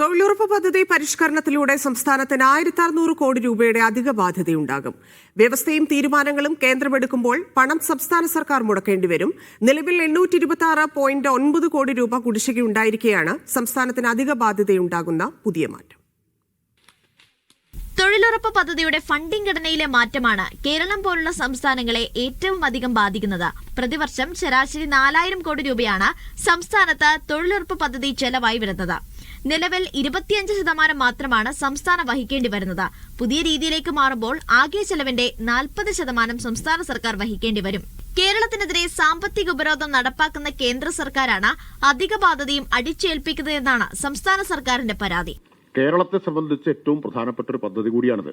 തൊഴിലുറപ്പ് പദ്ധതി പരിഷ്കരണത്തിലൂടെ സംസ്ഥാനത്തിന് ആയിരത്തി അറുന്നൂറ് കോടി രൂപയുടെ അധിക ബാധ്യതയുണ്ടാകും. വ്യവസ്ഥയും തീരുമാനങ്ങളും കേന്ദ്രമെടുക്കുമ്പോൾ പണം സംസ്ഥാന സർക്കാർ മുടക്കേണ്ടി വരും. നിലവിൽ എണ്ണൂറ്റി ഇരുപത്തി ആറ് പോയിന്റ് ഒൻപത് കോടി രൂപ കുടിശ്ശികയുണ്ടായിരിക്കെയാണ് സംസ്ഥാനത്തിന് അധിക ബാധ്യതയുണ്ടാകുന്ന പുതിയ മാറ്റം. തൊഴിലുറപ്പ് പദ്ധതിയുടെ ഫണ്ടിംഗ് ഘടനയിലെ മാറ്റമാണ് കേരളം പോലുള്ള സംസ്ഥാനങ്ങളെ ഏറ്റവും അധികം ബാധിക്കുന്നത്. പ്രതിവർഷം ശരാശരി നാലായിരം കോടി രൂപയാണ് സംസ്ഥാനത്ത് തൊഴിലുറപ്പ് പദ്ധതി ചെലവായി വരുന്നത്. നിലവിൽ ഇരുപത്തിയഞ്ച് ശതമാനം മാത്രമാണ് സംസ്ഥാനം വഹിക്കേണ്ടി വരുന്നത്. പുതിയ രീതിയിലേക്ക് മാറുമ്പോൾ ആകെ ചെലവിന്റെ നാൽപ്പത് ശതമാനം സംസ്ഥാന സർക്കാർ വഹിക്കേണ്ടി വരും. കേരളത്തിനെതിരെ സാമ്പത്തിക ഉപരോധം നടപ്പാക്കുന്ന കേന്ദ്ര സർക്കാരാണ് അധിക ബാധ്യതയും അടിച്ചേൽപ്പിക്കുന്നതെന്നാണ് സംസ്ഥാന സർക്കാരിന്റെ പരാതി. കേരളത്തെ സംബന്ധിച്ച് ഏറ്റവും പ്രധാനപ്പെട്ട ഒരു പദ്ധതി കൂടിയാണിത്.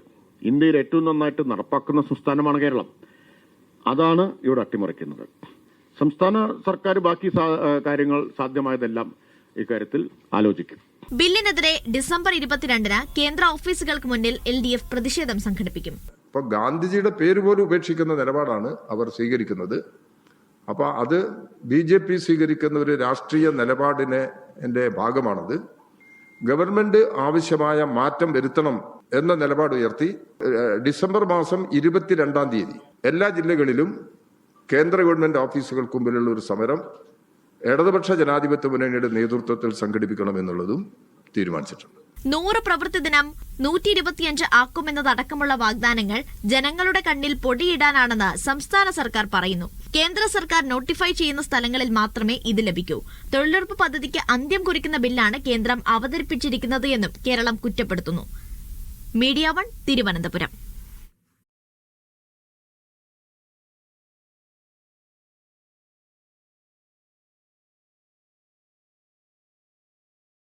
ഇന്ത്യയിൽ ഏറ്റവും നന്നായിട്ട് നടപ്പാക്കുന്ന സംസ്ഥാനമാണ് കേരളം. അതാണ് ഇവിടെ അട്ടിമറിക്കുന്നത്. സംസ്ഥാന സർക്കാർ ബാക്കി കാര്യങ്ങൾ സാധ്യമായതെല്ലാം ഇക്കാര്യത്തിൽ ആലോചിക്കും. ബില്ലിനെതിരെ ഡിസംബർ ഇരുപത്തിരണ്ടിന് കേന്ദ്ര ഓഫീസുകൾക്ക് മുന്നിൽ എൽ ഡി എഫ് പ്രതിഷേധം സംഘടിപ്പിക്കും. ഇപ്പൊ ഗാന്ധിജിയുടെ പേര് പോലും ഉപേക്ഷിക്കുന്ന നിലപാടാണ് അവർ സ്വീകരിക്കുന്നത്. അപ്പൊ അത് ബി ജെ പി സ്വീകരിക്കുന്ന ഒരു രാഷ്ട്രീയ നിലപാടിനെ എന്റെ ഭാഗമാണത്. ഗവൺമെന്റ് ആവശ്യമായ മാറ്റം വരുത്തണം എന്ന നിലപാട് ഉയർത്തി ഡിസംബർ മാസം ഇരുപത്തിരണ്ടാം തീയതി എല്ലാ ജില്ലകളിലും കേന്ദ്ര ഗവൺമെന്റ് ഓഫീസുകൾക്ക് മുമ്പിലുള്ള ഒരു സമരം ഇടതുപക്ഷ ജനാധിപത്യ മുന്നണിയുടെ നേതൃത്വത്തിൽ സംഘടിപ്പിക്കണം എന്നുള്ളതും തീരുമാനിച്ചിട്ടുണ്ട്. നൂറ് പ്രവൃത്തി ദിനം നൂറ്റി ഇരുപത്തിയഞ്ച് ആക്കുമെന്നതടക്കമുള്ള വാഗ്ദാനങ്ങൾ ജനങ്ങളുടെ കണ്ണിൽ പൊടിയിടാനാണെന്ന് സംസ്ഥാന സർക്കാർ പറയുന്നു. കേന്ദ്ര സർക്കാർ നോട്ടിഫൈ ചെയ്യുന്ന സ്ഥലങ്ങളിൽ മാത്രമേ ഇത് ലഭിക്കൂ. തൊഴിലുറപ്പ് പദ്ധതിക്ക് അന്ത്യം കുറിക്കുന്ന ബില്ലാണ് കേന്ദ്രം അവതരിപ്പിച്ചിരിക്കുന്നത് എന്നും കേരളം കുറ്റപ്പെടുത്തുന്നു. Media one Thiruvananthapuram.